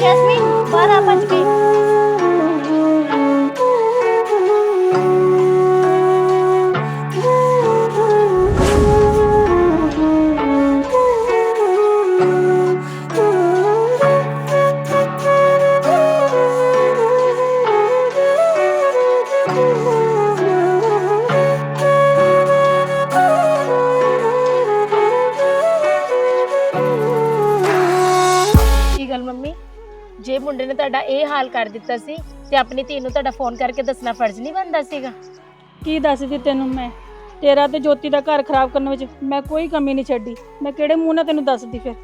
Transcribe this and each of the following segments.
Jasmine ਬਾਹਰ ਆ ਭੱਜ ਕੇ ਤੁਹਾਡਾ ਇਹ ਹਾਲ ਕਰ ਦਿੱਤਾ ਸੀ ਤੇ ਆਪਣੀ ਧੀ ਨੂੰ ਤੁਹਾਡਾ ਫੋਨ ਕਰਕੇ ਦੱਸਣਾ ਫਰਜ਼ ਨਹੀਂ ਬਣਦਾ ਸੀਗਾ? ਕੀ ਦੱਸਦੀ ਤੈਨੂੰ ਮੈਂ? ਤੇਰਾ ਤੇ ਜੋਤੀ ਦਾ ਘਰ ਖਰਾਬ ਕਰਨ ਵਿੱਚ ਮੈਂ ਕੋਈ ਕਮੀ ਨਹੀਂ ਛੱਡੀ। ਮੈਂ ਕਿਹੜੇ ਮੂੰਹ ਨਾਲ ਤੈਨੂੰ ਦੱਸਦੀ ਫਿਰ?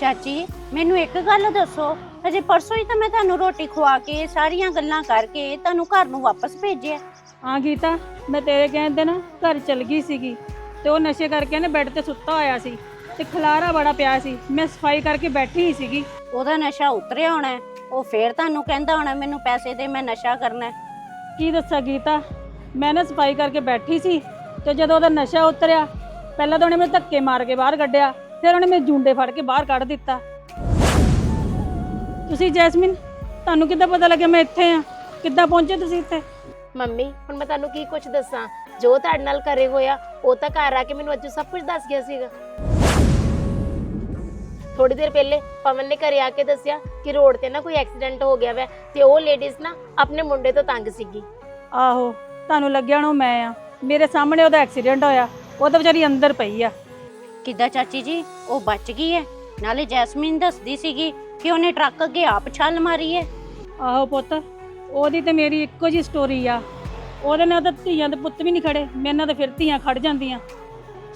ਚਾਚੀ ਮੈਨੂੰ ਇੱਕ ਗੱਲ ਦੱਸੋ। ਅਜੇ ਪਰਸੋਂ ਹੀ ਤਾਂ ਮੈਂ ਤੁਹਾਨੂੰ ਰੋਟੀ ਖਵਾ ਕੇ ਸਾਰੀਆਂ ਗੱਲਾਂ ਕਰਕੇ ਤੁਹਾਨੂੰ ਘਰ ਨੂੰ ਵਾਪਸ ਭੇਜਿਆ। ਹਾਂ ਗੀਤਾ ਮੈਂ ਤੇਰੇ ਕਹਿਣ ਤੇ ਨਾ ਘਰ ਚਲ ਗਈ ਸੀਗੀ ਤੇ ਉਹ ਨਸ਼ੇ ਕਰਕੇ ਨੇ ਬੈੱਡ ਤੇ ਸੁੱਤਾ ਹੋਇਆ ਸੀ ਤੇ ਖਲਾਰਾ ਬੜਾ ਪਿਆ ਸੀ। ਮੈਂ ਸਫ਼ਾਈ ਕਰਕੇ ਬੈਠੀ ਹੀ ਸੀਗੀ। ਉਹਦਾ ਨਸ਼ਾ ਉਤਰਿਆ ਹੋਣਾ ਹੈ। ਉਹ ਫੇਰ ਤੁਹਾਨੂੰ ਕਹਿੰਦਾ ਹੋਣਾ ਮੈਨੂੰ ਪੈਸੇ ਦੇ ਮੈਂ ਨਸ਼ਾ ਕਰਨਾ ਹੈ। ਕੀ ਦੱਸਾਂ ਗੀਤਾ? ਮੈਂ ਨਾ ਸਫ਼ਾਈ ਕਰਕੇ ਬੈਠੀ ਸੀ ਤੇ ਜਦੋਂ ਉਹਦਾ ਨਸ਼ਾ ਉਤਰਿਆ ਪਹਿਲਾਂ ਤਾਂ ਉਹਨੇ ਮੈਨੂੰ ਧੱਕੇ ਮਾਰ ਕੇ ਬਾਹਰ ਕੱਢਿਆ ਫਿਰ ਉਹਨੇ ਮੈਨੂੰ ਜੁੰਡੇ ਫੜ ਕੇ ਬਾਹਰ ਕੱਢ ਦਿੱਤਾ। ਤੁਸੀਂ ਜੈਸਮਿਨ ਤੁਹਾਨੂੰ ਕਿੱਦਾਂ ਪਤਾ ਲੱਗਿਆ ਮੈਂ ਇੱਥੇ ਆ? ਕਿੱਦਾਂ ਪਹੁੰਚੇ ਤੁਸੀਂ ਇੱਥੇ? ਮੰਮੀ ਹੁਣ ਮੈਂ ਤੁਹਾਨੂੰ ਕੀ ਕੁਝ ਦੱਸਾਂ? ਜੋ ਤੁਹਾਡੇ ਨਾਲ ਕਰੇ ਹੋਇਆ ਉਹ ਤਾਂ ਘਰ ਆ ਕੇ ਮੈਨੂੰ ਅੱਜ ਸਭ ਕੁਝ ਦੱਸ ਗਿਆ ਸੀਗਾ। ਥੋੜੀ ਦੇਰ ਪਹਿਲੇ ਪਵਨ ਨੇ ਘਰੇ ਆ ਕੇ ਦੱਸਿਆ ਕਿ ਰੋਡ ਤੇ ਨਾ ਕੋਈ ਐਕਸੀਡੈਂਟ ਹੋ ਗਿਆ ਵੈ ਤੇ ਉਹ ਲੇਡੀਜ਼ ਨਾ ਆਪਣੇ ਮੁੰਡੇ ਤੋਂ ਤੰਗ ਸੀਗੀ। ਆਹੋ ਤੁਹਾਨੂੰ ਲੱਗਿਆ ਨਾ ਮੈਂ ਆ। ਮੇਰੇ ਸਾਹਮਣੇ ਉਹਦਾ ਐਕਸੀਡੈਂਟ ਹੋਇਆ ਉਹ ਤਾਂ ਵਿਚਾਰੀ ਅੰਦਰ ਪਈ ਆ। ਕਿੱਦਾਂ ਚਾਚੀ ਜੀ? ਉਹ ਬਚ ਗਈ ਹੈ ਨਾਲੇ ਜੈਸਮੀਨ ਦੱਸਦੀ ਸੀਗੀ ਕਿ ਉਹਨੇ ਟਰੱਕ ਅੱਗੇ ਆਪ ਛਾਲ ਮਾਰੀ ਹੈ ਆਹੋ ਪੁੱਤ ਉਹਦੀ ਤੇ ਮੇਰੀ ਇੱਕੋ ਜੀ ਸਟੋਰੀ ਆ। ਉਹਦੇ ਨਾਲ ਤਾਂ ਧੀਆਂ ਦੇ ਪੁੱਤ ਵੀ ਨਹੀਂ ਖੜੇ ਮੇਰੇ ਨਾਲ ਤਾਂ ਫਿਰ ਧੀਆਂ ਖੜ ਜਾਂਦੀਆਂ।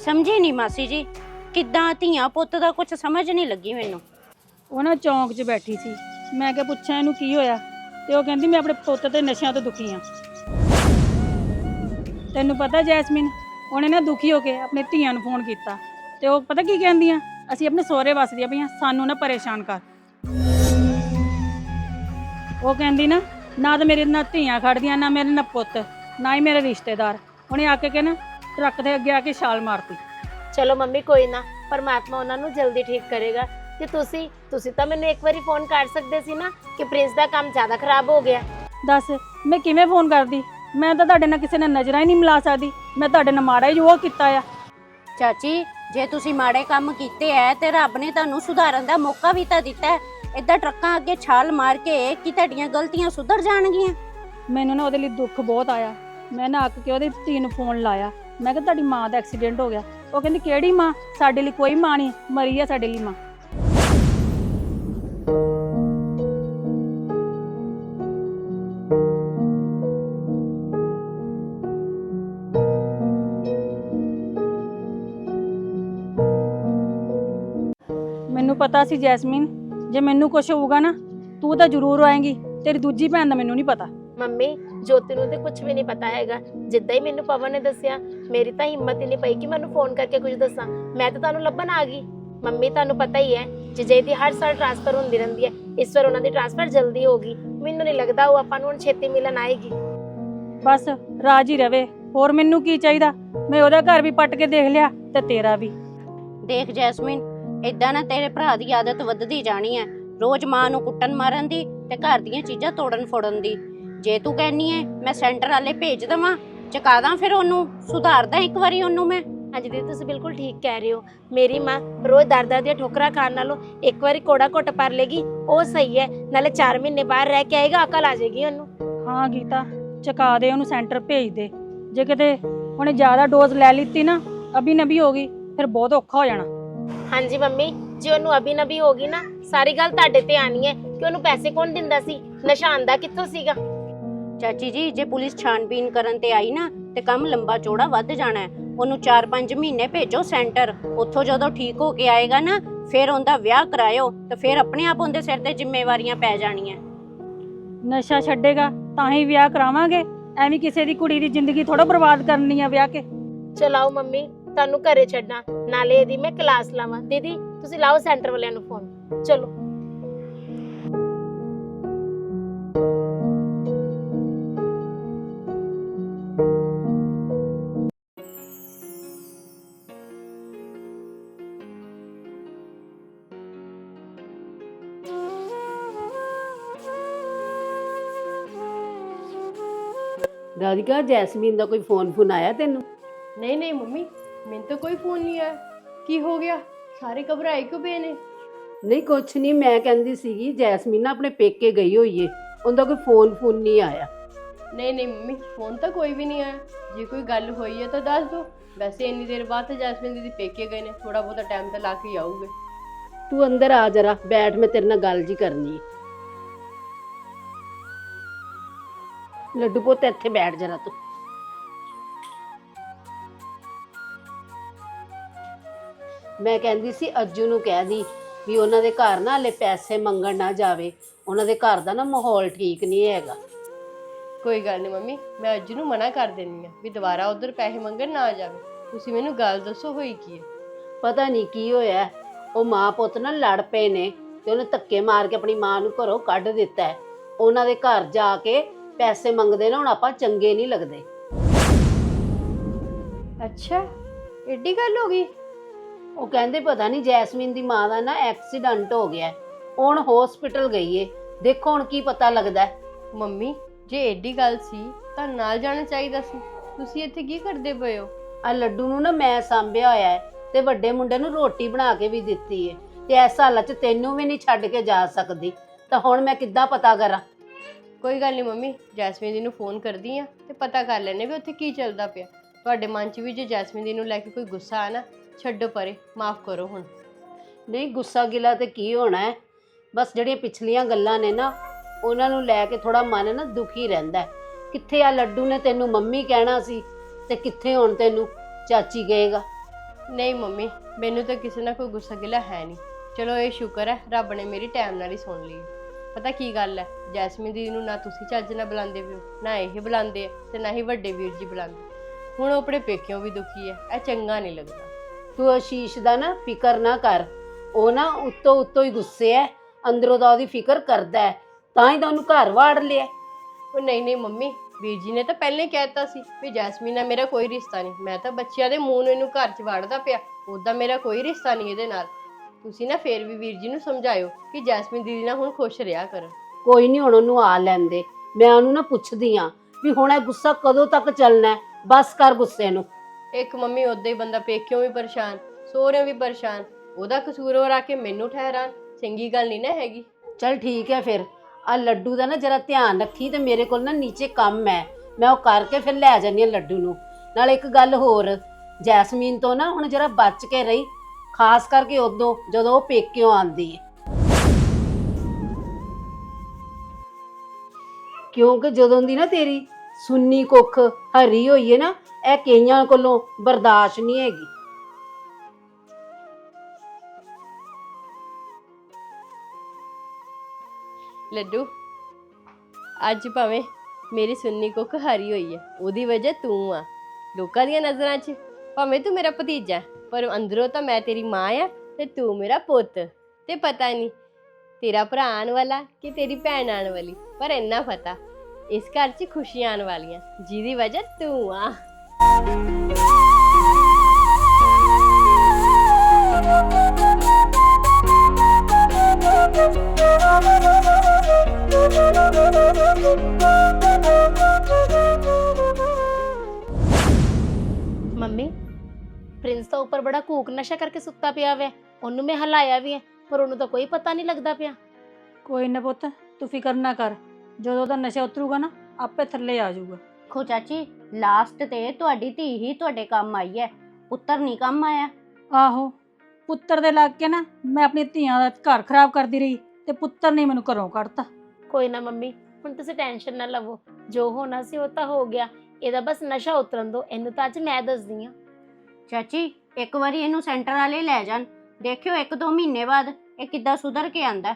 ਸਮਝੀ ਨਹੀਂ ਮਾਸੀ ਜੀ। ਕਿੱਦਾਂ ਧੀਆਂ ਪੁੱਤ ਦਾ ਕੁਝ ਸਮਝ ਨਹੀਂ ਲੱਗੀ ਮੈਨੂੰ। ਉਹ ਨਾ ਚੌਂਕ 'ਚ ਬੈਠੀ ਸੀ। ਮੈਂ ਕਿਹਾ ਪੁੱਛਾਂ ਇਹਨੂੰ ਕੀ ਹੋਇਆ ਤੇ ਉਹ ਕਹਿੰਦੀ ਮੈਂ ਆਪਣੇ ਪੁੱਤ ਤੇ ਨਸ਼ਿਆਂ ਤੋਂ ਦੁਖੀ ਆ। ਤੈਨੂੰ ਪਤਾ ਜੈਸਮਿਨ, ਉਹਨੇ ਨਾ ਦੁਖੀ ਹੋ ਕੇ ਆਪਣੇ ਧੀਆਂ ਨੂੰ ਫੋਨ ਕੀਤਾ ਤੇ ਉਹ ਪਤਾ ਕੀ ਕਹਿੰਦੀਆਂ? ਅਸੀਂ ਆਪਣੇ ਸਹੁਰੇ ਵਸਦੀਆਂ ਪਈਆਂ, ਸਾਨੂੰ ਨਾ ਪਰੇਸ਼ਾਨ ਕਰ। ਉਹ ਕਹਿੰਦੀ ਨਾ ਨਾ ਤਾਂ ਮੇਰੇ ਨਾਲ ਧੀਆਂ ਖੜਦੀਆਂ, ਨਾ ਮੇਰੇ ਨਾਲ ਪੁੱਤ, ਨਾ ਹੀ ਮੇਰੇ ਰਿਸ਼ਤੇਦਾਰ। ਉਹਨੇ ਆ ਕੇ ਕਿ ਟਰੱਕ ਦੇ ਅੱਗੇ ਆ ਕੇ ਛਾਲ ਮਾਰਤੀ। ਚਲੋ ਮੰਮੀ ਕੋਈ ਨਾ ਪਰਮਾਤਮਾ ਉਹਨਾਂ ਨੂੰ ਜਲਦੀ ਠੀਕ ਕਰੇਗਾ। ਤੇ ਤੁਸੀਂ ਤੁਸੀਂ ਤਾਂ ਮੈਨੂੰ ਇੱਕ ਵਾਰੀ ਫੋਨ ਕਰ ਸਕਦੇ ਸੀ ਨਾ ਕਿ ਪ੍ਰਿੰਸ ਦਾ ਕੰਮ ਜ਼ਿਆਦਾ ਖਰਾਬ ਹੋ ਗਿਆ। ਦੱਸ ਮੈਂ ਕਿਵੇਂ ਫੋਨ ਕਰਦੀ? ਮੈਂ ਤਾਂ ਤੁਹਾਡੇ ਨਾਲ ਕਿਸੇ ਨਾਲ ਨਜ਼ਰਾਂ ਹੀ ਨਹੀਂ ਮਿਲਾ ਸਕਦੀ। ਮੈਂ ਤੁਹਾਡੇ ਨਾਲ ਮਾੜਾ ਹੀ ਉਹ ਕੀਤਾ ਆ। ਚਾਚੀ ਜੇ ਤੁਸੀਂ ਮਾੜੇ ਕੰਮ ਕੀਤੇ ਐ ਤੇ ਰੱਬ ਨੇ ਤੁਹਾਨੂੰ ਸੁਧਾਰਨ ਦਾ ਮੌਕਾ ਵੀ ਤਾਂ ਦਿੱਤਾ ਏਦਾਂ ਟਰੱਕਾਂ ਅੱਗੇ ਛਾਲ ਮਾਰ ਕੇ ਕੀ ਤੁਹਾਡੀਆਂ ਗਲਤੀਆਂ ਸੁਧਰ ਜਾਣਗੀਆਂ। ਮੈਨੂੰ ਨਾ ਉਹਦੇ ਲਈ ਦੁੱਖ ਬਹੁਤ ਆਇਆ। ਮੈਂ ਨਾ ਅੱਕ ਕੇ ਉਹਦੀ ਧੀ ਨੂੰ ਫੋਨ ਲਾਇਆ। ਮੈਂ ਕਿਹਾ ਤੁਹਾਡੀ ਮਾਂ ਦਾ ਐਕਸੀਡੈਂਟ ਹੋ ਗਿਆ। ਉਹ ਕਹਿੰਦੀ, ਕਿਹੜੀ ਮਾਂ? ਸਾਡੇ ਲਈ ਕੋਈ ਮਾਂ ਨਹੀਂ, ਮਰੀ ਆ ਸਾਡੇ ਲਈ ਮਾਂ। ਮੈਨੂੰ ਪਤਾ ਸੀ ਜੈਸਮੀਨ, ਜੇ ਮੈਨੂੰ ਕੁਝ ਹੋਊਗਾ ਨਾ, ਤੂੰ ਤਾਂ ਜ਼ਰੂਰ ਆਏਂਗੀ, ਤੇਰੀ ਦੂਜੀ ਭੈਣ ਦਾ ਮੈਨੂੰ ਨਹੀਂ ਪਤਾ। ਮੰਮੀ ਜੋਤੀ ਨੂੰ ਤੇ ਕੁਝ ਵੀ ਨਹੀਂ ਪਤਾ ਹੈਗਾ। ਜਿੱਦਾਂ ਹੀ ਮੈਨੂੰ ਪਵਨ ਨੇ ਦੱਸਿਆ ਮੇਰੀ ਤਾਂ ਹਿੰਮਤ ਹੀ ਨਹੀਂ ਪਈ ਕਿ ਮੈਨੂੰ ਫੋਨ ਕਰਕੇ ਕੁਝ ਦੱਸਾਂ। ਮੈਂ ਤਾਂ ਤੁਹਾਨੂੰ ਲੱਭਣ ਆ ਗਈ। ਮੰਮੀ ਤੁਹਾਨੂੰ ਪਤਾ ਹੀ ਹੈ ਜਿਜੇ ਦੀ ਹਰ ਸਾਲ ਟ੍ਰਾਂਸਫਰ ਹੁੰਦੀ ਰਹਿੰਦੀ ਹੈ। ਇਸ ਵਾਰ ਉਹਨਾਂ ਦੀ ਟ੍ਰਾਂਸਫਰ ਜਲਦੀ ਹੋ ਗਈ। ਮੈਨੂੰ ਨਹੀਂ ਲੱਗਦਾ ਉਹ ਆਪਾਂ ਨੂੰ ਹੁਣ ਛੇਤੀ ਮਿਲਣ ਆਏਗੀ। ਬਸ ਰਾਜ ਹੀ ਰਵੇ। ਹੋਰ ਮੈਨੂੰ ਕੀ ਚਾਹੀਦਾ? ਮੈਂ ਉਹਦਾ ਘਰ ਵੀ ਪੱਟ ਕੇ ਦੇਖ ਲਿਆ ਤੇ ਤੇਰਾ ਵੀ। ਦੇਖ ਜੈਸਮੀਨ ਏਦਾਂ ਨਾ ਤੇਰੇ ਭਰਾ ਦੀ ਆਦਤ ਵੱਧਦੀ ਜਾਣੀ ਹੈ। ਰੋਜ਼ ਮਾਂ ਨੂੰ ਕੁੱਟਣ ਮਾਰਨ ਦੀ ਤੇ ਘਰ ਦੀਆਂ ਚੀਜ਼ਾਂ ਤੋੜਨ ਫੋੜਨ ਦੀ। ਜੇ ਤੂੰ ਕਹਿਨੀ ਹੈ ਮੈਂ ਸੈਂਟਰ ਵਾਲੇ ਭੇਜ ਦਵਾਂ ਚਕਾ ਦਾਂ ਫਿਰ ਉਹਨੂੰ ਸੁਧਾਰਦਾ ਇੱਕ ਵਾਰੀ ਉਹਨੂੰ ਮੈਂ। ਹਾਂਜੀ ਦੀਦੀ ਤੁਸੀਂ ਬਿਲਕੁਲ ਠੀਕ ਕਹਿ ਰਹੇ ਹੋ। ਮੇਰੀ ਮਾਂ ਰੋਜ਼ ਦਰ-ਦਰ ਦੀਆਂ ਠੋਕਰਾਂ ਖਾਣ ਨਾਲੋਂ ਇੱਕ ਵਾਰੀ ਕੋੜਾ ਘੁੱਟ ਪਰ ਲੇਗੀ ਉਹ ਸਹੀ ਹੈ ਨਾਲੇ 4 ਮਹੀਨੇ ਬਾਹਰ ਰਹਿ ਕੇ ਆਏਗਾ ਅਕਲ ਆ ਜਾਏਗੀ ਉਹਨੂੰ। ਹਾਂ ਗੀਤਾ ਚਕਾ ਦੇ ਉਹਨੂੰ ਸੈਂਟਰ ਭੇਜ ਦੇ। ਜੇ ਕਿਤੇ ਉਹਨੇ ਜ਼ਿਆਦਾ ਡੋਜ਼ ਲੈ ਲਿੱਤੀ ਨਾ ਅਭੀ ਨਬੀ ਹੋ ਗਈ ਫਿਰ ਬਹੁਤ ਔਖਾ ਹੋ ਜਾਣਾ। ਹਾਂਜੀ ਮੰਮੀ ਜੇ ਉਹਨੂੰ ਅਭੀ ਨਬੀ ਹੋ ਗਈ ਨਾ ਸਾਰੀ ਗੱਲ ਤੁਹਾਡੇ ਤੇ ਆਣੀ ਹੈ ਕਿ ਉਹਨੂੰ ਪੈਸੇ ਕੌਣ ਦਿੰਦਾ ਸੀ? ਨਸ਼ਾ ਆਂਦਾ ਕਿੱਥੋਂ ਸੀਗਾ? ਚਾਚੀ ਜੀ ਜੇ ਪੁਲਿਸ ਛਾਣਬੀਨ ਕਰਨ ਤੇ ਆਈ ਨਾ ਤੇ ਕੰਮ ਲੰਬਾ ਚੌੜਾ ਵੱਧ ਜਾਣਾ ਹੈ। ਉਹਨੂੰ 4-5 ਮਹੀਨੇ ਭੇਜੋ ਸੈਂਟਰ। ਉੱਥੋਂ ਜਦੋਂ ਠੀਕ ਹੋ ਕੇ ਆਏਗਾ ਨਾ ਫਿਰ ਉਹਦਾ ਵਿਆਹ ਕਰਾਇਓ ਤੇ ਫਿਰ ਆਪਣੇ ਆਪ ਉਹਦੇ ਸਿਰ ਤੇ ਜ਼ਿੰਮੇਵਾਰੀਆਂ ਪੈ ਜਾਣੀਆਂ। ਨਸ਼ਾ ਛੱਡੇਗਾ ਤਾਂ ਹੀ ਵਿਆਹ ਕਰਾਵਾਂਗੇ। ਐਵੇਂ ਕਿਸੇ ਦੀ ਕੁੜੀ ਦੀ ਜ਼ਿੰਦਗੀ ਥੋੜਾ ਬਰਬਾਦ ਕਰਨੀ ਆ ਵਿਆਹ ਕੇ। ਚਲਾਓ ਮੰਮੀ ਤੁਹਾਨੂੰ ਘਰੇ ਛੱਡਾਂ। ਨਾਲੇ ਇਹਦੀ ਮੈਂ ਕਲਾਸ ਲਾਵਾਂ। ਦੀਦੀ ਤੁਸੀਂ ਲਾਓ ਸੈਂਟਰ ਵਾਲਿਆਂ ਨੂੰ ਫੋਨ। ਚਲੋ। ਰਾਧਿਕਾ ਜੈਸਮੀਨ ਦਾ ਕੋਈ ਫੋਨ ਫੋਨ ਆਇਆ ਤੈਨੂੰ? ਨਹੀਂ ਨਹੀਂ ਮੰਮੀ ਮੈਨੂੰ ਤਾਂ ਕੋਈ ਫੋਨ ਨਹੀਂ ਆਇਆ। ਕੀ ਹੋ ਗਿਆ? ਸਾਰੇ ਘਬਰਾਏ ਕਿਉਂ ਪਏ ਨੇ? ਨਹੀਂ ਕੁਛ ਨਹੀਂ ਮੈਂ ਕਹਿੰਦੀ ਸੀਗੀ ਜੈਸਮੀਨ ਨਾ ਆਪਣੇ ਪੇਕੇ ਗਈ ਹੋਈ ਏ ਉਹਦਾ ਕੋਈ ਫੋਨ ਫੋਨ ਨਹੀਂ ਆਇਆ। ਨਹੀਂ ਨਹੀਂ ਮੰਮੀ ਫੋਨ ਤਾਂ ਕੋਈ ਵੀ ਨਹੀਂ ਆਇਆ। ਜੇ ਕੋਈ ਗੱਲ ਹੋਈ ਹੈ ਤਾਂ ਦੱਸ ਦਿਓ। ਵੈਸੇ ਇੰਨੀ ਦੇਰ ਬਾਅਦ ਤਾਂ ਜੈਸਮੀਨ ਦੀਦੀ ਪੇਕੇ ਗਏ ਨੇ ਥੋੜਾ ਬਹੁਤਾ ਟਾਈਮ ਤਾਂ ਲਾ ਕੇ ਹੀ ਆਊਗੇ। ਤੂੰ ਅੰਦਰ ਆ ਜਰਾ ਬੈਠ ਮੈਂ ਤੇਰੇ ਨਾਲ ਗੱਲ ਜੀ ਕਰਨੀ ਏ ਲੱਡੂ ਪੁੱਤ ਇੱਥੇ ਬੈਠ ਜਰਾ ਤੂੰ। ਮੈਂ ਕਹਿੰਦੀ ਸੀ ਅੱਜੂ ਨੂੰ ਕਹਿ ਦੀ ਵੀ ਉਹਨਾਂ ਦੇ ਘਰ ਨਾ ਹਲੇ ਪੈਸੇ ਮੰਗਣ ਨਾ ਜਾਵੇ। ਉਹਨਾਂ ਦੇ ਘਰ ਦਾ ਨਾ ਮਾਹੌਲ ਠੀਕ ਨਹੀਂ ਹੈਗਾ। ਕੋਈ ਗੱਲ ਨਹੀਂ ਮੰਮੀ ਮੈਂ ਅੱਜ ਨੂੰ ਮਨਾ ਕਰ ਦਿੰਨੀ ਆ ਵੀ ਦੁਬਾਰਾ ਉਧਰ ਪੈਸੇ ਮੰਗਣ ਨਾ ਜਾਵੇ। ਤੁਸੀਂ ਮੈਨੂੰ ਗੱਲ ਦੱਸੋ ਹੋਈ ਕੀ ਹੈ? ਪਤਾ ਨਹੀਂ ਕੀ ਹੋਇਆ ਉਹ ਮਾਂ ਪੁੱਤ ਨਾਲ ਲੜ ਪਏ ਨੇ ਤੇ ਉਹਨੇ ਧੱਕੇ ਮਾਰ ਕੇ ਆਪਣੀ ਮਾਂ ਨੂੰ ਘਰੋਂ ਕੱਢ ਦਿੱਤਾ ਹੈ। ਉਹਨਾਂ ਦੇ ਘਰ ਜਾ ਕੇ ਪੈਸੇ ਮੰਗਦੇ ਨੇ ਹੁਣ ਆਪਾਂ ਚੰਗੇ ਨਹੀਂ ਲੱਗਦੇ। ਅੱਛਾ ਏਡੀ ਗੱਲ ਹੋ ਗਈ? ਉਹ ਕਹਿੰਦੇ ਪਤਾ ਨਹੀਂ ਜੈਸਮੀਨ ਦੀ ਮਾਂ ਦਾ ਨਾ ਐਕਸੀਡੈਂਟ ਹੋ ਗਿਆ। ਹੈ। ਹੁਣ ਹਸਪੀਟਲ ਗਈ ਏ ਦੇਖੋ ਹੁਣ ਕੀ ਪਤਾ ਲੱਗਦਾ ਹੈ। ਮੰਮੀ ਜੇ ਏਡੀ ਗੱਲ ਸੀ ਤਾਂ ਨਾਲ ਜਾਣਾ ਚਾਹੀਦਾ ਸੀ। ਤੁਸੀਂ ਇੱਥੇ ਕੀ ਕਰਦੇ ਪਏ ਹੋ? ਆ ਲੱਡੂ ਨੂੰ ਨਾ ਮੈਂ ਸਾਂਭਿਆ ਹੋਇਆ ਹੈ ਤੇ ਵੱਡੇ ਮੁੰਡੇ ਨੂੰ ਰੋਟੀ ਬਣਾ ਕੇ ਵੀ ਦਿੱਤੀ ਏ ਤੇ ਇਸ ਹਾਲਤ 'ਚ ਤੈਨੂੰ ਵੀ ਨਹੀਂ ਛੱਡ ਕੇ ਜਾ ਸਕਦੀ। ਤਾਂ ਹੁਣ ਮੈਂ ਕਿੱਦਾਂ ਪਤਾ ਕਰਾਂ? ਕੋਈ ਗੱਲ ਨਹੀਂ ਮੰਮੀ ਜੈਸਮੀਨ ਦੀ ਨੂੰ ਫੋਨ ਕਰਦੀ ਆ ਤੇ ਪਤਾ ਕਰ ਲੈਣੇ ਵੀ ਉੱਥੇ ਕੀ ਚੱਲਦਾ ਪਿਆ। ਤੁਹਾਡੇ ਮਨ 'ਚ ਵੀ ਜੇ ਜੈਸਮੀਨ ਦੀ ਨੂੰ ਲੈ ਕੇ ਕੋਈ ਗੁੱਸਾ ਆ ਨਾ ਛੱਡੋ ਪਰੇ ਮਾਫ ਕਰੋ ਹੁਣ। ਨਹੀਂ ਗੁੱਸਾ ਗਿਲਾ ਤੇ ਕੀ ਹੋਣਾ ਹੈ? ਬਸ ਜਿਹੜੀਆਂ ਪਿਛਲੀਆਂ ਗੱਲਾਂ ਨੇ ਨਾ ਉਹਨਾਂ ਨੂੰ ਲੈ ਕੇ ਥੋੜਾ ਮਨ ਨਾ ਦੁਖੀ ਰਹਿੰਦਾ ਹੈ। ਕਿੱਥੇ ਆ ਲੱਡੂ ਨੇ ਤੈਨੂੰ ਮੰਮੀ ਕਹਿਣਾ ਸੀ ਤੇ ਕਿੱਥੇ ਹੁਣ ਤੈਨੂੰ ਚਾਚੀ ਕਹੇਗਾ? ਨਹੀਂ ਮੰਮੀ ਮੈਨੂੰ ਤਾਂ ਕਿਸੇ ਨਾਲ ਕੋਈ ਗੁੱਸਾ ਗਿਲਾ ਹੈ ਨਹੀਂ। ਚਲੋ ਇਹ ਸ਼ੁਕਰ ਹੈ ਰੱਬ ਨੇ ਮੇਰੀ ਟਾਈਮ ਨਾਲ ਹੀ ਸੁਣ ਲਈ। ਪਤਾ ਕੀ ਗੱਲ ਹੈ? ਜੈਸਮੀਨ ਦੀ ਨੂੰ ਨਾ ਤੁਸੀਂ ਚੱਜ ਨਾਲ ਬੁਲਾਉਂਦੇ ਪਿਓ ਨਾ ਇਹ ਬੁਲਾਉਂਦੇ ਆ ਤੇ ਨਾ ਹੀ ਵੱਡੇ ਵੀਰ ਜੀ ਬੁਲਾਉਂਦੇ। ਹੁਣ ਉਹ ਆਪਣੇ ਪੇਕਿਆਂ ਵੀ ਦੁਖੀ ਹੈ ਇਹ ਚੰਗਾ ਨਹੀਂ ਲੱਗਦਾ। ਤੂੰ ਆਸ਼ੀਸ਼ ਦਾ ਨਾ ਫਿਕਰ ਨਾ ਕਰ। ਉਹ ਨਾ ਉੱਤੋਂ ਉੱਤੋਂ ਹੀ ਗੁੱਸੇ ਹੈ ਅੰਦਰੋਂ ਦਾ ਉਹਦੀ ਫਿਕਰ ਕਰਦਾ ਹੈ ਤਾਂ ਹੀ ਤਾਂ ਉਹਨੂੰ ਘਰ ਵਾੜ ਲਿਆ। ਉਹ ਨਹੀਂ ਨਹੀਂ ਮੰਮੀ ਵੀਰ ਜੀ ਨੇ ਤਾਂ ਪਹਿਲਾਂ ਕਹਿਤਾ ਸੀ ਵੀ ਜੈਸਮੀਨ ਨਾਲ ਮੇਰਾ ਕੋਈ ਰਿਸ਼ਤਾ ਨਹੀਂ। ਮੈਂ ਤਾਂ ਬੱਚਿਆਂ ਦੇ ਮੂੰਹ ਨੂੰ ਇਹਨੂੰ ਘਰ 'ਚ ਵਾੜਦਾ ਪਿਆ ਉਦਾਂ ਮੇਰਾ ਕੋਈ ਰਿਸ਼ਤਾ ਨਹੀਂ ਇਹਦੇ ਨਾਲ। ਤੁਸੀਂ ਨਾ ਫੇਰ ਵੀ ਵੀਰ ਜੀ ਨੂੰ ਸਮਝਾਇਓ ਕਿ ਜੈਸਮੀਨ ਦੀਦੀ ਨਾਲ ਹੁਣ ਖੁਸ਼ ਰਿਹਾ ਕਰਨ ਕੋਈ ਨਹੀਂ ਹੁਣ ਉਹਨੂੰ ਆ ਲੈਂਦੇ। ਮੈਂ ਉਹਨੂੰ ਨਾ ਪੁੱਛਦੀ ਆ ਵੀ ਹੁਣ ਇਹ ਗੁੱਸਾ ਕਦੋਂ ਤੱਕ ਚੱਲਣਾ ਹੈ? ਬਸ ਕਰ ਗੁੱਸੇ ਨੂੰ। ਇੱਕ ਮੰਮੀ ਉਦਾਂ ਹੀ ਬੰਦਾ ਪੇਕਿਓਂ ਵੀ ਪਰੇਸ਼ਾਨ ਸਹੁਰਿਓਂ ਵੀ ਪਰੇਸ਼ਾਨ ਉਹਦਾ ਕਸੂਰ ਹੋਰ ਆ ਕੇ ਮੈਨੂੰ ਠਹਿਰਾਨ ਚੰਗੀ ਗੱਲ ਨਹੀਂ ਨਾ ਹੈਗੀ। ਚਲ ਠੀਕ ਹੈ ਫਿਰ। ਆ ਲੱਡੂ ਦਾ ਨਾ ਜਰਾ ਧਿਆਨ ਰੱਖੀ ਤੇ ਮੇਰੇ ਕੋਲ ਨਾ ਨੀਚੇ ਕੰਮ ਹੈ। ਮੈਂ ਉਹ ਕਰਕੇ ਫਿਰ ਲੈ ਜਾਨੀ ਆ ਲੱਡੂ ਨੂੰ। ਨਾਲ ਇੱਕ ਗੱਲ ਹੋਰ ਜੈਸਮੀਨ ਤੋਂ ਨਾ ਹੁਣ ਜਰਾ ਬਚ ਕੇ ਰਹੀ ਖਾਸ ਕਰਕੇ ਉਦੋਂ ਜਦੋਂ ਉਹ ਪੇਕਿਓ ਆਂਦੀ ਹੈ। ਕਿਉਂਕਿ ਜਦੋਂ ਦੀ ਨਾ ਤੇਰੀ ਸੁੰਨੀ ਕੁੱਖ ਹਰੀ ਹੋਈ ਹੈ ਨਾ ਇਹ ਕਈਆਂ ਕੋਲੋਂ ਬਰਦਾਸ਼ਤ ਨਹੀਂ ਹੈਗੀ। ਲੱਡੂ ਅੱਜ ਭਾਵੇਂ ਮੇਰੀ ਸੁੰਨੀ ਕੁੱਖ ਹਰੀ ਹੋਈ ਹੈ ਉਹਦੀ ਵਜ੍ਹਾ ਤੂੰ ਆ। ਲੋਕਾਂ ਦੀਆਂ ਨਜ਼ਰਾਂ 'ਚ ਭਾਵੇਂ ਤੂੰ ਮੇਰਾ ਭਤੀਜਾ ਹੈ, ਪਰ ਅੰਦਰੋਂ ਤਾਂ ਮੈਂ ਤੇਰੀ ਮਾਂ ਆ ਤੇ ਤੂੰ ਮੇਰਾ ਪੁੱਤ। ਤੇ ਪਤਾ ਨਹੀਂ ਤੇਰਾ ਭਰਾ ਆਉਣ ਵਾਲਾ ਕਿ ਤੇਰੀ ਭੈਣ ਆਉਣ ਵਾਲੀ, ਪਰ ਇੰਨਾ ਪਤਾ। ਇਸ ਘਰ 'ਚ ਖੁਸ਼ੀਆਂ ਆਉਣ ਵਾਲੀਆਂ, ਜਿਹਦੀ ਵਜ੍ਹਾ ਤੂੰ ਆ। ਪ੍ਰਿੰਸ ਤਾਂ ਉੱਪਰ ਬੜਾ ਕੂਕ ਨਸ਼ਾ ਕਰਕੇ ਸੁੱਤਾ ਪਿਆ ਵੈ। ਉਹਨੂੰ ਮੈਂ ਹਲਾਇਆ ਵੀ ਹੈ ਪਰ ਉਹਨੂੰ ਤਾਂ ਕੋਈ ਪਤਾ ਨਹੀਂ ਲੱਗਦਾ ਪਿਆ। ਕੋਈ ਨਾ ਪੁੱਤ ਤੂੰ ਫਿਕਰ ਨਾ ਕਰ। ਜਦੋਂ ਉਹਦਾ ਨਸ਼ਾ ਉਤਰੂਗਾ ਨਾ ਆਪੇ ਥੱਲੇ ਆ ਜਾਊਗਾ। ਖੋ ਚਾਚੀ ਲਾਸਟ ਤੇ ਤੁਹਾਡੀ ਧੀ ਹੀ ਤੁਹਾਡੇ ਕੰਮ ਆਈ ਹੈ ਪੁੱਤਰ ਨਹੀਂ ਕੰਮ ਆਇਆ। ਆਹੋ ਪੁੱਤਰ ਦੇ ਲੱਗ ਕੇ ਨਾ ਮੈਂ ਆਪਣੀ ਧੀਆਂ ਦਾ ਘਰ ਖਰਾਬ ਕਰਦੀ ਰਹੀ ਤੇ ਪੁੱਤਰ ਨੇ ਮੈਨੂੰ ਘਰੋਂ ਕੱਢਤਾ। ਕੋਈ ਨਾ ਮੰਮੀ ਹੁਣ ਤੁਸੀਂ ਟੈਨਸ਼ਨ ਨਾ ਲਵੋ। ਜੋ ਹੋਣਾ ਸੀ ਉਹ ਤਾਂ ਹੋ ਗਿਆ। ਇਹਦਾ ਬਸ ਨਸ਼ਾ ਉਤਰਨ ਦੋ ਇਹਨੂੰ ਤਾਂ ਅੱਜ ਮੈਂ ਦੱਸਦੀ ਆ। ਚਾਚੀ ਇੱਕ ਵਾਰੀ ਇਹਨੂੰ ਸੈਂਟਰ ਵਾਲੇ ਲੈ ਜਾਣ। ਦੇਖਿਓ ਇੱਕ ਦੋ ਮਹੀਨੇ ਬਾਅਦ ਇਹ ਕਿੱਦਾਂ ਸੁਧਰ ਕੇ ਆਂਦਾ।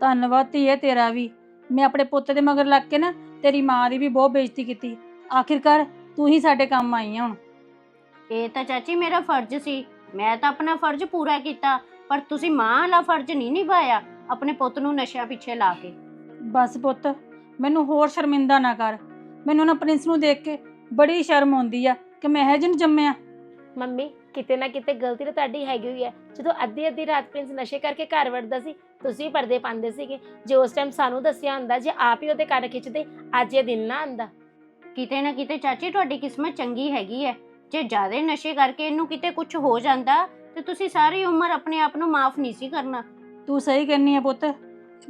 ਧੰਨਵਾਦ ਧੀਏ ਤੇਰਾ ਵੀ। ਮੈਂ ਆਪਣੇ ਪੁੱਤ ਦੇ ਮਗਰ ਲੱਗ ਕੇ ਨਾ ਤੇਰੀ ਮਾਂ ਦੀ ਵੀ ਬਹੁਤ ਬੇਇੱਜ਼ਤੀ ਕੀਤੀ। ਆਖਿਰਕਾਰ ਤੂੰ ਹੀ ਸਾਡੇ ਕੰਮ ਆਈ ਆ ਹੁਣ। ਇਹ ਤਾਂ ਚਾਚੀ ਮੇਰਾ ਫਰਜ਼ ਸੀ। ਮੈਂ ਤਾਂ ਆਪਣਾ ਫਰਜ਼ ਪੂਰਾ ਕੀਤਾ ਪਰ ਤੁਸੀਂ ਮਾਂ ਵਾਲਾ ਫਰਜ਼ ਨਹੀਂ ਨਿਭਾਇਆ ਆਪਣੇ ਪੁੱਤ ਨੂੰ ਨਸ਼ਿਆਂ ਪਿੱਛੇ ਲਾ ਕੇ। ਬਸ ਪੁੱਤ ਮੈਨੂੰ ਹੋਰ ਸ਼ਰਮਿੰਦਾ ਨਾ ਕਰ। ਮੈਨੂੰ ਨਾ ਪ੍ਰਿੰਸ ਨੂੰ ਦੇਖ ਕੇ ਬੜੀ ਸ਼ਰਮ ਆਉਂਦੀ ਆ ਕਿ ਮੈਂ ਇਹ ਜਿਹਨੂੰ ਜੰਮਿਆ। ਮੰਮੀ ਕਿਤੇ ਨਾ ਕਿਤੇ ਗਲਤੀ ਤਾਂ ਤੁਹਾਡੀ ਹੈਗੀ ਹੋਈ ਹੈ। ਜਦੋਂ ਅੱਧੀ ਅੱਧੀ ਰਾਤ ਪ੍ਰਿੰਸ ਨਸ਼ੇ ਕਰਕੇ ਘਰ ਵੜਦਾ ਸੀ ਤੁਸੀਂ ਪਰਦੇ ਪਾਉਂਦੇ ਸੀਗੇ। ਜੇ ਉਸ ਟਾਈਮ ਸਾਨੂੰ ਦੱਸਿਆ ਹੁੰਦਾ ਜੇ ਆਪ ਹੀ ਉਹਦੇ ਕੰਨ ਖਿੱਚਦੇ ਅੱਜ ਇਹ ਦਿਨ ਨਾ ਆਂਦਾ ਕਿਤੇ ਨਾ ਕਿਤੇ ਚਾਚੀ ਤੁਹਾਡੀ ਕਿਸਮਤ ਚੰਗੀ ਹੈਗੀ ਹੈ। ਜੇ ਜ਼ਿਆਦਾ ਨਸ਼ੇ ਕਰਕੇ ਇਹਨੂੰ ਕਿਤੇ ਕੁਝ ਹੋ ਜਾਂਦਾ ਤੇ ਤੁਸੀਂ ਸਾਰੀ ਉਮਰ ਆਪਣੇ ਆਪ ਨੂੰ ਮਾਫ ਨਹੀਂ ਸੀ ਕਰਨਾ। ਤੂੰ ਸਹੀ ਕਹਿੰਨੀ ਆ ਪੁੱਤ।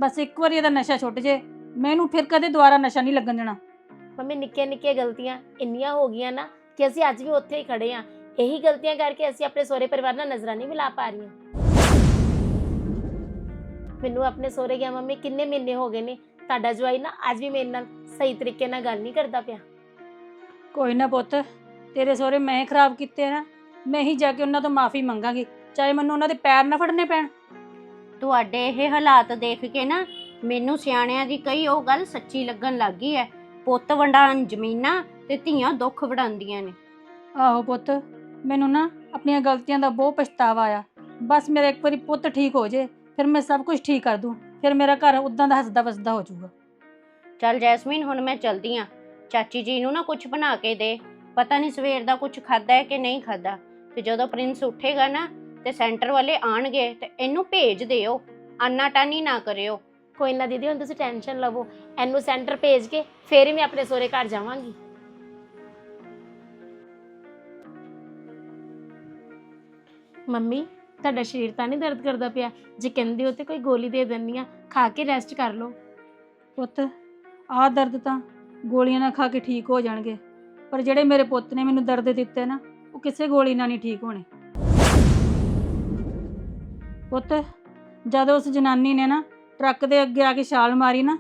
ਬਸ ਇੱਕ ਵਾਰੀ ਇਹਦਾ ਨਸ਼ਾ ਛੁੱਟ ਜੇ। ਮੈਨੂੰ ਫਿਰ ਕਦੇ ਦੁਬਾਰਾ ਨਸ਼ਾ ਨਹੀਂ ਲੱਗਣ ਦੇਣਾ। ਮੰਮੀ ਨਿੱਕੀਆਂ ਨਿੱਕੀਆਂ ਗਲਤੀਆਂ ਇੰਨੀਆਂ ਹੋ ਗਈਆਂ ਨਾ ਕਿ ਅਸੀਂ ਅੱਜ ਵੀ ਉੱਥੇ ਹੀ ਖੜੇ ਆ ਇਹੀ ਗਲਤੀਆਂ ਕਰਕੇ ਅਸੀਂ ਆਪਣੇ ਸਹੁਰੇ ਪਰਿਵਾਰ ਨਾਲ ਨਜ਼ਰਾਂ ਨਹੀਂ ਮਿਲਾ ਪਾ ਰਹੀਆਂ। ਮੈਨੂੰ ਆਪਣੇ ਸਹੁਰੇ ਗਿਆ ਮੰਮੀ ਕਿੰਨੇ ਮਹੀਨੇ ਹੋ ਗਏ ਨੇ? ਤੁਹਾਡਾ ਜਵਾਈ ਨਾ ਅੱਜ ਵੀ ਮੇਰੇ ਨਾਲ ਸਹੀ ਤਰੀਕੇ ਨਾਲ ਗੱਲ ਨਹੀਂ ਕਰਦਾ ਪਿਆ। ਕੋਈ ਨਾ ਪੁੱਤ ਤੇਰੇ ਸਹੁਰੇ ਮੈਂ ਖਰਾਬ ਕੀਤੇ ਨਾ। ਮੈਂ ਹੀ ਜਾ ਕੇ ਉਹਨਾਂ ਤੋਂ ਮਾਫੀ ਮੰਗਾਂਗੀ ਚਾਹੇ ਮੈਨੂੰ ਉਹਨਾਂ ਦੇ ਪੈਰ ਨਾ ਫੜਨੇ ਪੈਣ। ਤੁਹਾਡੇ ਇਹ ਹਾਲਾਤ ਦੇਖ ਕੇ ਨਾ ਮੈਨੂੰ ਸਿਆਣਿਆਂ ਦੀ ਕਈ ਉਹ ਗੱਲ ਸੱਚੀ ਲੱਗਣ ਲੱਗ ਗਈ ਹੈ। ਪੁੱਤ ਵੰਡਾਣ ਜ਼ਮੀਨਾਂ ਤੇ ਧੀਆਂ ਦੁੱਖ ਵਡਾਉਂਦੀਆਂ ਨੇ। ਆਹੋ ਪੁੱਤ ਮੈਨੂੰ ਨਾ ਆਪਣੀਆਂ ਗਲਤੀਆਂ ਦਾ ਬਹੁਤ ਪਛਤਾਵਾ ਆ ਬਸ ਮੇਰਾ ਇੱਕ ਵਾਰੀ ਪੁੱਤ ਠੀਕ ਹੋ ਜੇ ਫਿਰ ਮੈਂ ਸਭ ਕੁਝ ਠੀਕ ਕਰ ਦੂੰ ਫਿਰ ਮੇਰਾ ਘਰ ਉਦਾਂ ਦਾ ਹੱਸਦਾ ਵਸਦਾ ਹੋ ਜਾਊਗਾ। ਚੱਲ ਜੈਸਮੀਨ ਹੁਣ ਮੈਂ ਚਲਦੀ ਆ। ਚਾਚੀ ਜੀ ਨੂੰ ਨਾ ਕੁਝ ਬਣਾ ਕੇ ਦੇ। ਪਤਾ ਨਹੀਂ ਸਵੇਰ ਦਾ ਕੁਝ ਖਾਦਾ ਹੈ ਕਿ ਨਹੀਂ ਖਾਦਾ ਤੇ ਜਦੋਂ ਪ੍ਰਿੰਸ ਉੱਠੇਗਾ ਨਾ ਤੇ ਸੈਂਟਰ ਵਾਲੇ ਆਣਗੇ ਤੇ ਇਹਨੂੰ ਭੇਜ ਦਿਓ। ਆਨਾ ਟਾਨੀ ਨਾ ਕਰਿਓ। ਕੋਈ ਨਾ ਦੀਦੀ ਹੁਣ ਤੁਸੀਂ ਟੈਨਸ਼ਨ ਲਵੋ। ਇਹਨੂੰ ਸੈਂਟਰ ਭੇਜ ਕੇ ਫੇਰ ਹੀ ਮੈਂ ਆਪਣੇ ਸਹੁਰੇ ਘਰ ਜਾਵਾਂਗੀ। ਮੰਮੀ ਤੁਹਾਡਾ ਸਰੀਰ ਤਾਂ ਨਹੀਂ ਦਰਦ ਕਰਦਾ ਪਿਆ। ਜੇ ਕਹਿੰਦੇ ਹੋ ਤੇ ਕੋਈ ਗੋਲੀ ਦੇ ਦਿੰਨੀ ਆ ਖਾ ਕੇ ਰੈਸਟ ਕਰ ਲਓ। ਪੁੱਤ ਆਹ ਦਰਦ ਤਾਂ ਗੋਲੀਆਂ ਨਾਲ ਖਾ ਕੇ ਠੀਕ ਹੋ ਜਾਣਗੇ। ਪਰ ਜਿਹੜੇ ਮੇਰੇ ਪੁੱਤ ਨੇ ਮੈਨੂੰ ਦਰਦ ਦਿੱਤੇ ਨਾ ਉਹ ਕਿਸੇ ਗੋਲੀ ਨਾਲ ਨਹੀਂ ਠੀਕ ਹੋਣੇ। ਪੁੱਤ ਜਦੋਂ ਉਸ ਜਨਾਨੀ ਨੇ ਨਾ ਟਰੱਕ ਦੇ ਅੱਗੇ ਆ ਕੇ ਛਾਲ ਮਾਰੀ ਨਾ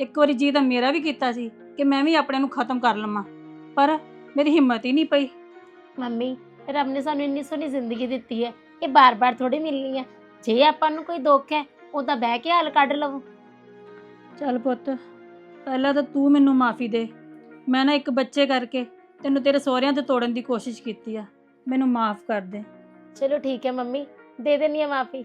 ਇੱਕ ਵਾਰੀ ਜੀ ਤਾਂ ਮੇਰਾ ਵੀ ਕੀਤਾ ਸੀ ਕਿ ਮੈਂ ਵੀ ਆਪਣੇ ਨੂੰ ਖਤਮ ਕਰ ਲਵਾਂ। ਪਰ ਮੇਰੀ ਹਿੰਮਤ ਹੀ ਨਹੀਂ ਪਈ। ਮੰਮੀ ਰੱਬ ਨੇ ਸਾਨੂੰ ਇੰਨੀ ਸੋਹਣੀ ਜ਼ਿੰਦਗੀ ਦਿੱਤੀ ਹੈ ਇਹ ਬਾਰ-ਬਾਰ ਥੋੜੀ ਮਿਲਣੀ ਹੈ। ਜੇ ਆਪਾਂ ਨੂੰ ਕੋਈ ਦੁੱਖ ਹੈ ਉਹਦਾ ਬਹਿ ਕੇ ਹੱਲ ਕੱਢ ਲਵੋ। ਚੱਲ ਪੁੱਤ ਪਹਿਲਾਂ ਤਾਂ ਤੂੰ ਮੈਨੂੰ ਮਾਫੀ ਦੇ। ਮੈਂ ਨਾ ਇੱਕ ਬੱਚੇ ਕਰਕੇ ਤੈਨੂੰ ਤੇਰੇ ਸਹੁਰਿਆਂ ਤੇ ਤੋੜਨ ਦੀ ਕੋਸ਼ਿਸ਼ ਕੀਤੀ ਆ। ਮੈਨੂੰ ਮਾਫ ਕਰ ਦੇ। ਚਲੋ ਠੀਕ ਹੈ ਮੰਮੀ ਦੇ ਦੇਣੀ ਹੈ ਮਾਫੀ।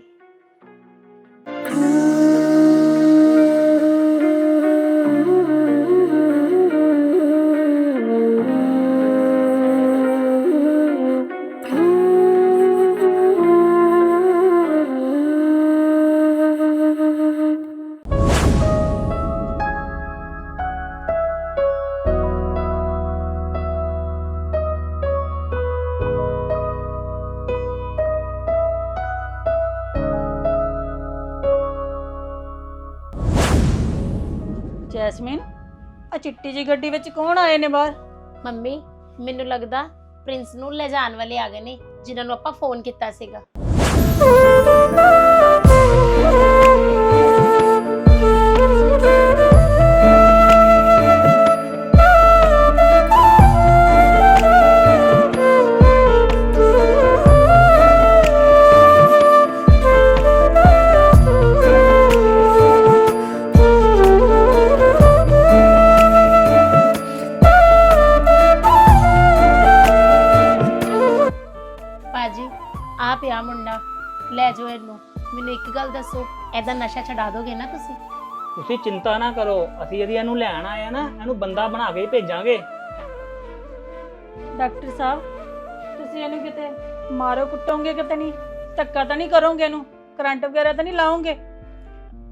ਜੀ ਗੱਡੀ ਵਿੱਚ ਕੌਣ ਆਏ ਨੇ ਬਾਹਰ? ਮੰਮੀ, ਮੈਨੂੰ ਲੱਗਦਾ ਪ੍ਰਿੰਸ ਨੂੰ ਲੈ ਜਾਣ ਵਾਲੇ ਆ ਗਏ ਨੇ, ਜਿਨ੍ਹਾਂ ਨੂੰ ਆਪਾਂ ਫੋਨ ਕੀਤਾ ਸੀਗਾ। ਇੱਕ ਗੱਲ ਦੱਸੋ? ਇਹਦਾ ਨਸ਼ਾ ਛਡਾ ਦੋਗੇ ਨਾ ਤੁਸੀਂ? ਤੁਸੀਂ ਚਿੰਤਾ ਨਾ ਕਰੋ। ਅਸੀਂ ਜਦ ਇਹਨੂੰ ਲੈਣ ਆਏ ਆ ਨਾ ਇਹਨੂੰ ਬੰਦਾ ਬਣਾ ਕੇ ਹੀ ਭੇਜਾਂਗੇ। ਡਾਕਟਰ ਸਾਹਿਬ ਤੁਸੀਂ ਇਹਨੂੰ ਕਿਤੇ ਮਾਰੋ ਕੁੱਟੋਗੇ ਕਿਤੇ ਨਹੀਂ? ਧੱਕਾ ਤਾਂ ਨਹੀਂ ਕਰੋਗੇ ਇਹਨੂੰ? ਕਰੰਟ ਵਗੈਰਾ ਤਾਂ ਨਹੀਂ ਲਾਓਗੇ?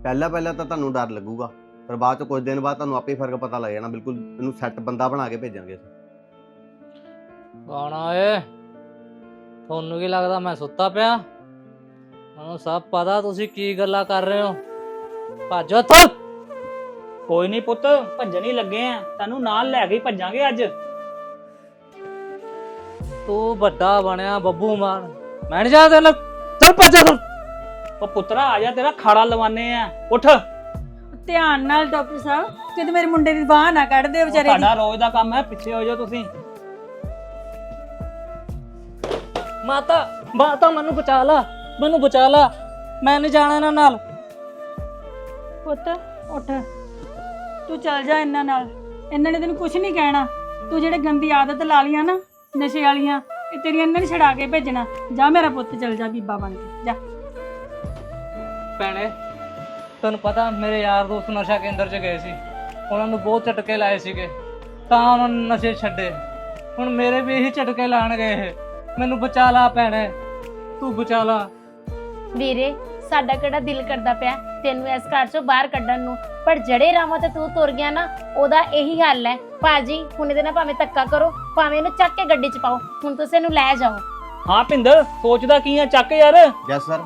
ਪਹਿਲਾਂ ਪਹਿਲਾਂ ਤਾਂ ਤੁਹਾਨੂੰ ਡਰ ਲੱਗੂਗਾ ਪਰ ਬਾਅਦ ਚ ਕੁਝ ਦਿਨ ਬਾਅਦ ਤੁਹਾਨੂੰ ਆਪੇ ਹੀ ਫ਼ਰਕ ਪਤਾ ਲੱਗ ਜਾਣਾ ਬਿਲਕੁਲ ਇਹਨੂੰ ਸੈੱਟ ਬੰਦਾ ਬਣਾ ਕੇ ਭੇਜਾਂਗੇ ਅਸੀਂ। ਕੌਣ ਓਏ? ਤੁਹਾਨੂੰ ਕੀ ਲੱਗਦਾ ਮੈਂ ਸੁੱਤਾ ਪਿਆ? ਮੈਨੂੰ ਸਭ ਪਤਾ ਤੁਸੀਂ ਕੀ ਗੱਲਾਂ ਕਰ ਰਹੇ ਹੋ। ਭੱਜੋ ਇੱਥੋਂ। ਕੋਈ ਨਹੀਂ ਪੁੱਤ ਭੱਜਣ ਹੀ ਲੱਗੇ ਆ। ਤੈਨੂੰ ਨਾਲ ਲੈ ਕੇ ਹੀ ਭੱਜਾਂਗੇ ਅੱਜ। ਤੂੰ ਵੱਡਾ ਬਣਿਆ ਬੱਬੂ ਮਾਨ। ਮੈਂ ਨਹੀਂ ਜਾਣਦਾ ਨਾ ਚੱਲ ਭੱਜ ਇੱਥੋਂ। ਉਹ ਪੁੱਤਰਾ ਆ ਜਾ ਤੇਰਾ ਖਾੜਾ ਲਵਾਨੇ ਆ। ਉੱਠ। ਧਿਆਨ ਨਾਲ ਡਾਕਟਰ ਸਾਹਿਬ ਕਿਤੇ ਮੇਰੇ ਮੁੰਡੇ ਦੀ ਬਾਹ ਨਾ ਕੱਢ ਦਿਓ ਵਿਚਾਰੇ ਦੀ। ਸਾਡਾ ਰੋਜ਼ ਦਾ ਕੰਮ ਹੈ ਪਿੱਛੇ ਹੋ ਜਾਓ ਤੁਸੀਂ। ਮਾਤਾ ਮਾਤਾ ਮੈਨੂੰ ਬਚਾ ਲਾ। ਮੈਨੂੰ ਬਚਾ ਲਾ। ਮੈਂ ਨਹੀਂ ਜਾਣਾ ਇਹਨਾਂ ਨਾਲ। ਪੁੱਤ ਉੱਠ। ਤੂੰ ਚੱਲ ਜਾ ਇਹਨਾਂ ਨਾਲ। ਇਹਨਾਂ ਨੇ ਤੈਨੂੰ ਕੁਝ ਨਹੀਂ ਕਹਿਣਾ। ਤੂੰ ਜਿਹੜੇ ਗੰਦੀ ਆਦਤ ਲਾ ਲੀਆਂ ਨਾ ਨਸ਼ੇ ਵਾਲੀਆਂ ਇਹ ਤੇਰੀਆਂ ਇਹਨਾਂ ਨੇ ਛਡਾ ਕੇ ਭੇਜਣਾ। ਜਾ ਮੇਰਾ ਪੁੱਤ ਚੱਲ ਜਾ ਬੀਬਾ ਬਣ ਕੇ। ਜਾ। ਭੈਣੇ ਤੁਹਾਨੂੰ ਪਤਾ ਮੇਰੇ ਯਾਰ ਦੋਸਤ ਨਸ਼ਾ ਕੇਂਦਰ 'ਚ ਗਏ ਸੀ। ਉਹਨਾਂ ਨੂੰ ਬਹੁਤ ਝਟਕੇ ਲਾਏ ਸੀਗੇ। ਤਾਂ ਉਹਨਾਂ ਨੇ ਨਸ਼ੇ ਛੱਡੇ। ਹੁਣ ਮੇਰੇ ਵੀ ਇਹੀ ਝਟਕੇ ਲਾਣ ਗਏ ਇਹ। ਮੈਨੂੰ ਬਚਾ ਲਾ ਭੈਣੇ। ਤੂੰ ਬਚਾ ਲਾ। ਵੀਰੇ ਸਾਡਾ ਕਿਹੜਾ ਦਿਲ ਕਰਦਾ ਪਿਆ ਤੈਨੂੰ ਇਸ ਘਰ ਚੋਂ ਬਾਹਰ ਕੱਢਣ ਨੂੰ? ਪਰ ਜਿਹੜੇ ਰਾਮਾਂ ਤੇ ਤੂੰ ਤੁਰ ਗਿਆ ਨਾ ਉਹਦਾ ਇਹੀ ਹੱਲ ਹੈ। ਭਾਜੀ ਹੁਣ ਇਹਦੇ ਨਾਲ ਭਾਵੇਂ ਧੱਕਾ ਕਰੋ ਭਾਵੇਂ ਇਹਨੂੰ ਚੱਕ ਕੇ ਗੱਡੀ 'ਚ ਪਾਓ। ਹੁਣ ਤੁਸੀਂ ਇਹਨੂੰ ਲੈ ਜਾਓ। ਹਾਂ ਭਿੰਦਰ ਸੋਚਦਾ ਕੀ ਆ? ਚੱਕ ਯਾਰ। Yes sir.